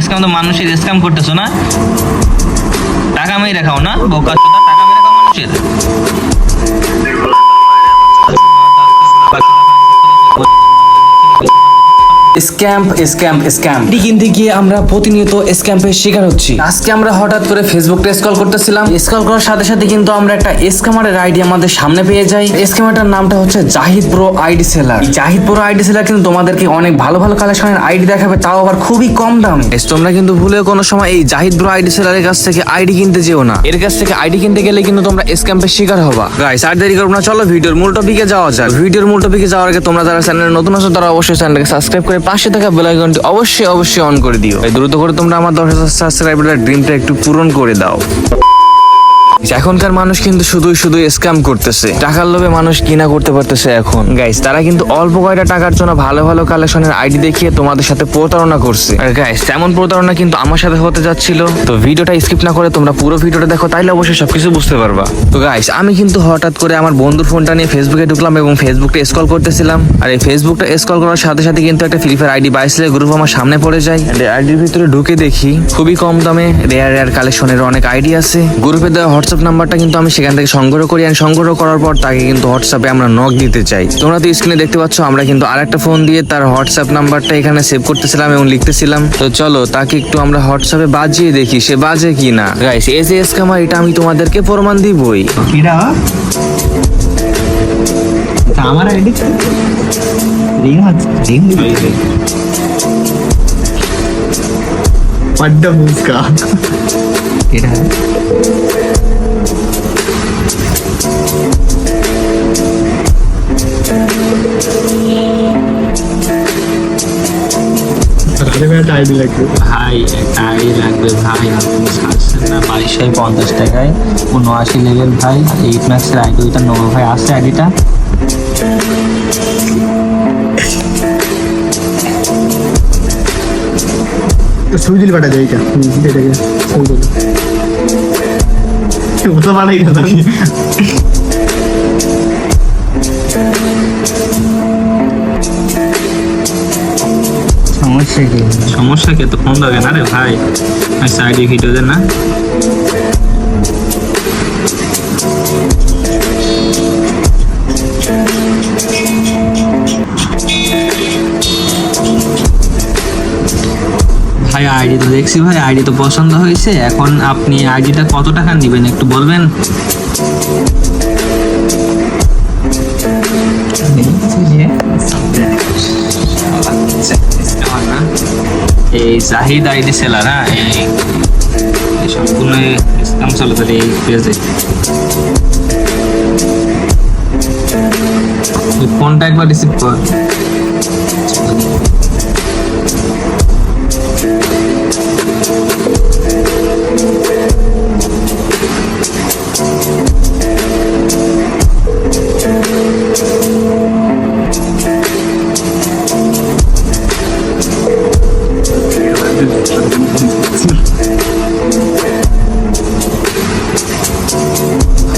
Scam তো মানুষের scam করতেছো না টাকা মেয়ে খাও না বোকা টাকা মেরে খাও মানুষের স্ক্যাম্প স্ক্যাম্প স্ক্যাম্প। এটি কিনতে গিয়ে আমরা প্রতিনিয়ত স্ক্যাম্পের শিকার হচ্ছি। আজকে আমরা হঠাৎ করে ফেসবুকটা স্ক্রল করতেছিলাম। স্ক্রল করার সাথে সাথে কিন্তু আমরা একটা স্ক্যামারের আইডি আমাদের সামনে পেয়ে যাই। স্ক্যামারটার নামটা হচ্ছে Zahid pro ID seller Zahid pro ID seller কিন্তু তোমাদেরকে অনেক ভালো ভালো কালেকশনের আইডি দেখাবে তাও আবার খুবই কম দামে। তোমরা কিন্তু ভুলে কোনো সময় এই জাহিদ ব্রো আইডি সেলারের কাছ থেকে আইডি কিনতে যেও না। এর কাছ থেকে আইডি কিনতে গেলে কিন্তু তোমরা স্ক্যাম্পের শিকার হবা। গাইস আর দেরি করব না চলো ভিডিওর মূল টপিকে যাওয়া যাক। ভিডিওর মূল টপিকে যাওয়ার আগে তোমরা যারা চ্যানেলে নতুন আছো তারা অবশ্যই চ্যানেলকে সাবস্ক্রাইব করে পাশে থাকা বেল আইকনটি অবশ্যই অবশ্যই অন করে দিও। দ্রুত করে তোমরা আমার দশ হাজার সাবস্ক্রাইবারের ড্রিমটা একটু পূরণ করে দাও। এখনকার মানুষ কিন্তু শুধুই শুধু স্ক্যাম করতেছে। টাকার লোভে মানুষ কিনা করতে পারতেছে এখন। গাইস তারা কিন্তু অল্প কয়টা টাকার জন্য ভালো ভালো কালেকশনের আইডি দেখিয়ে তোমাদের সাথে প্রতারণা করছে। আর গাইস তেমন প্রতারণা কিন্তু আমার সাথে হতে যাচ্ছিল। তো ভিডিওটা স্কিপ না করে তোমরা পুরো ভিডিওটা দেখো, তাইলে অবশ্যই সবকিছু বুঝতে পারবা। তো গাইস আমি কিন্তু হঠাৎ করে আমার বন্ধুর ফোনটা নিয়ে ফেসবুকে ঢুকলাম এবং ফেসবুকটা স্ক্রল করতেছিলাম। আর এই ফেসবুকটা স্ক্রল করার সাথে সাথে কিন্তু একটা ফ্রি ফায়ার আইডি বাইসের গ্রুপ আমার সামনে পড়ে যায়। আইডির ভিতরে ঢুকে দেখি, খুবই কম দামে রেয়ার রেয়ার কালেকশনের অনেক আইডি আছে। গ্রুপে দেওয়া হোয়াটসঅ্যাপ নাম্বারটা কিন্তু আমি সেখান থেকে সংগ্রহ করি আর সংগ্রহ করার পর তাকে কিন্তু হোয়াটসঅ্যাপে আমরা নক দিতে চাই তোমরা তো স্ক্রিনে দেখতে পাচ্ছ আমরা কিন্তু আরেকটা ফোন দিয়ে তার হোয়াটসঅ্যাপ নাম্বারটা এখানে সেভ করতেছিলাম এবং লিখতেছিলাম তো চলো তাকে একটু আমরা হোয়াটসঅ্যাপে বাজিয়ে দেখি সে বাজে কি না গাইস এস এস কামা এটা আমি তোমাদেরকে প্রমাণ দিবই এটা এটা আমার আইডি রিং আছে রিং पड्डा उसका ভাই একটা লাগবে ভাই। আপনি ছাড়ছেন পঞ্চাশ টাকায়। উনআশি লেভেল ভাই। এইট ম্যাক্সের আইডি ওইটা ভাই। আছে আইডিটা সুইদিল পাঠা যায় এটা এটাকে সুইদিল ও তো সমস্যা কি তো ফোন দেবে না রে ভাই? আচ্ছা আইডি ভিডিও দেন না। ভাই আইডি তো দেখছি ভাই আইডি তো পছন্দ হয়েছে। এখন আপনি আইডিটা কত টাকা নেবেন একটু বলবেন? না এই জাহিদ আইডি সেলার এই সম্পূর্ণ ইসলাম চলে তাহলে এই পেজে ফোনটা একবার রিসিভ কর।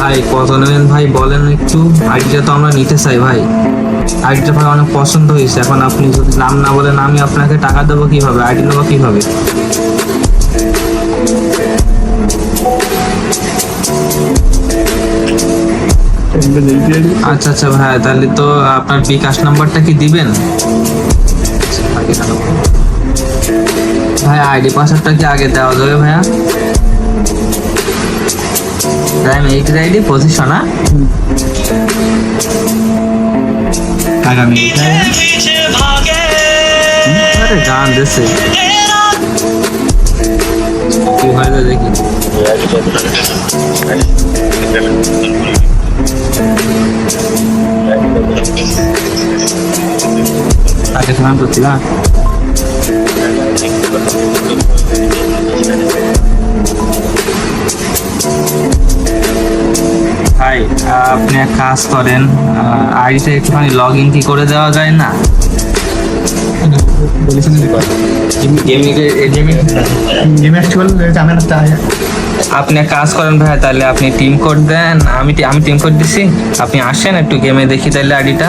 ভাই কত নেবেন ভাই বলেন একটু। আইডিটা তো আমরা নিতে চাই ভাই। আইডিটা ভাই অনেক পছন্দ হয়েছে। এখন আপনি যদি নাম না বলেন, আমি আপনাকে টাকা দেবো কীভাবে? আইডি নেব কীভাবে? আচ্ছা আচ্ছা ভাই, তাহলে তো আপনার বিকাশ নাম্বারটা কি দিবেন? ভাই, আইডি পাসওয়ার্ডটা কি আগে দেওয়া যাবে ভাইয়া? এইট আইডি পজিশন না? আগামী গান দেশে কি হয় দেখি। আগে তোমার করছিলা ভাই, আপনি এক কাজ করেন আইডিটা একটুখানি লগ ইন কি করে দেওয়া যায় না? আপনি কাজ করেন ভাই, তাহলে আপনি টিম কোড দেন। আমি আমি টিম কোড দিছি। আপনি আসেন একটু গেমে দেখি তাহলে আইডিটা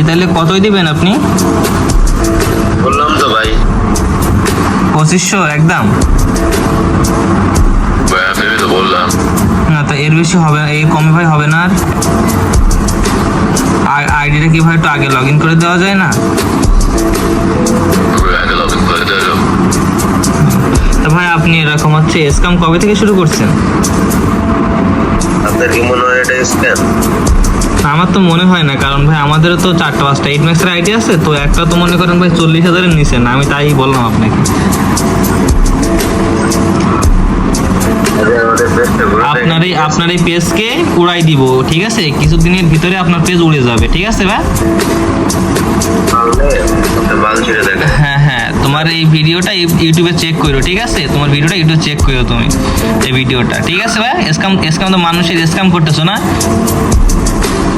ভাই তাহলে কতই দিবেন আপনি? বললাম তো ভাই। পঁচিশশো একদম? ভাই আমি তো বললাম। না তো এর বেশি হবে না এর কমে ভাই হবে না আর। আইডিটা কি ভাই একটু আগে লগ ইন করে দেওয়া যায় না? তো ভাই আপনি এরকম হচ্ছে স্কাম কবে থেকে শুরু করছেন? আপনার কি মনে হয় এটা স্ক্যাম আমার তো মনে হয় না, কারণ ভাই আমাদেরও তো চারটা পাঁচটা এইট ম্যাক্সের আইডি আছে, তো একটা তো মনে করেন ভাই চল্লিশ হাজারের নিচে না, আমি তাই বললাম আপনাকে। আপনার এই আপনার এই পেজকে উড়াই দিব, ঠিক আছে? কিছুদিনের ভিতরে আপনার পেজ উড়ে যাবে, ঠিক আছে ভাই? হ্যাঁ হ্যাঁ তোমার এই ভিডিওটা ইউ- ইউটিউবে চেক করো, ঠিক আছে? তোমার ভিডিওটা ইউটিউবে চেক করো তুমি, এই ভিডিওটা, ঠিক আছে ভাই? স্ক্যাম স্ক্যাম তো মানুষের স্ক্যাম করতেছো না?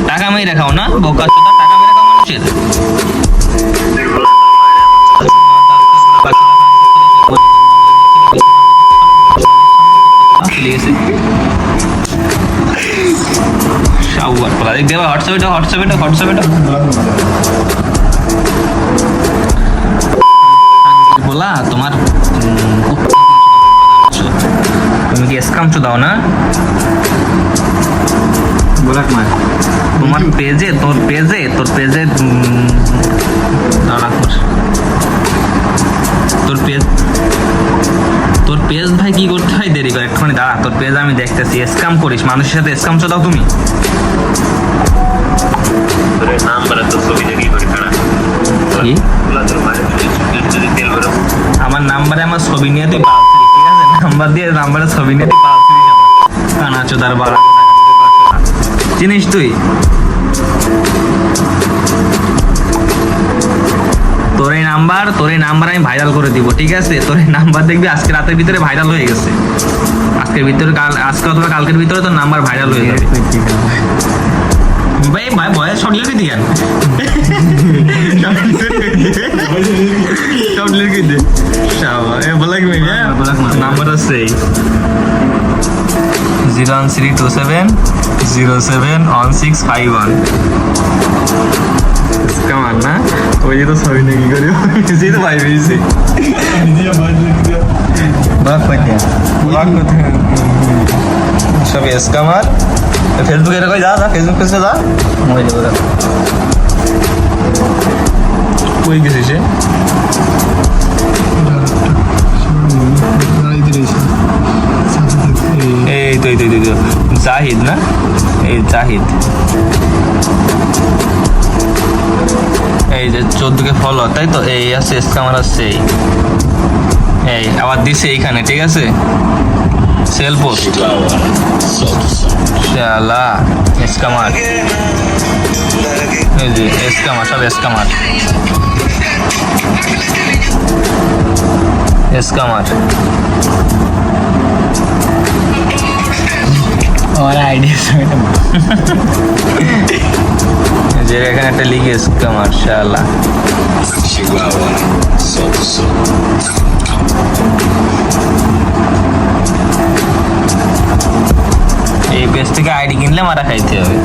টাকা মেরে খাও না বোকা টাকা হোয়াটসঅ্যাপে হোয়াটসঅ্যাপে হোয়াটসঅ্যাপে বলা তোমার তুমি কি স্কাম দাও না। ব্ল্যাক মার। তোমার পেজে তোর পেজে তোর পেজে দাঁড়া কর। তোর পেজ তোর পেজ ভাই কি করতে হয়? দেরি করে একটুখানি দাঁড়া। তোর পেজ আমি দেখতেছি। স্কাম করিস। মানুষের সাথে স্কাম দাও তুমি। আমার নাম্বারে আমার ছবি নিয়ে তুই নাম্বার দিয়ে নাম্বারে ছবি নিয়ে তুই পালছিস কানা চোদার বাড়া চিনিস তুই? তোর এই নাম্বার, তোর এই নাম্বার আমি ভাইরাল করে দিব, ঠিক আছে? তোর এই নাম্বার দেখবি আজকে রাতের ভিতরে ভাইরাল হয়ে গেছে। আজকের ভিতরে কাল আজকে অথবা কালকের ভিতরে তোর নাম্বার ভাইরাল হয়ে যাবে। ভাই ভাই, বয়স শর্ট লিখে দিয়ান শর্ট লিখে দে শাবা এ বলা কি ভাই নাম্বার আছে zero one three two seven zero seven one six five one come on না ওই যে তো ছবি নাকি করি সেই তো ভাই পেয়েছি বাক কোথায় বাক কোথায় সব স্কামার ফেসবুকে এরকম যা যা ফেসবুক পেজে যা মোবাইল ওরা কই গেছিস সে এই তো এই তো এই তো, জাহিদ না এই জাহিদ এই যে চোদ্দকে ফলো তাই তো এই আছে স্কামার আছে এই এই আবার দিছে এইখানে ঠিক আছে? সেল পোস্ট শালা স্কামার এই যে সব স্কামার স্কামার আমার আইডিয়া যে এখানে একটা লিখে স্কামার শালা এই পেজ থেকে আইডি কিনলে মারা খাইতে হবে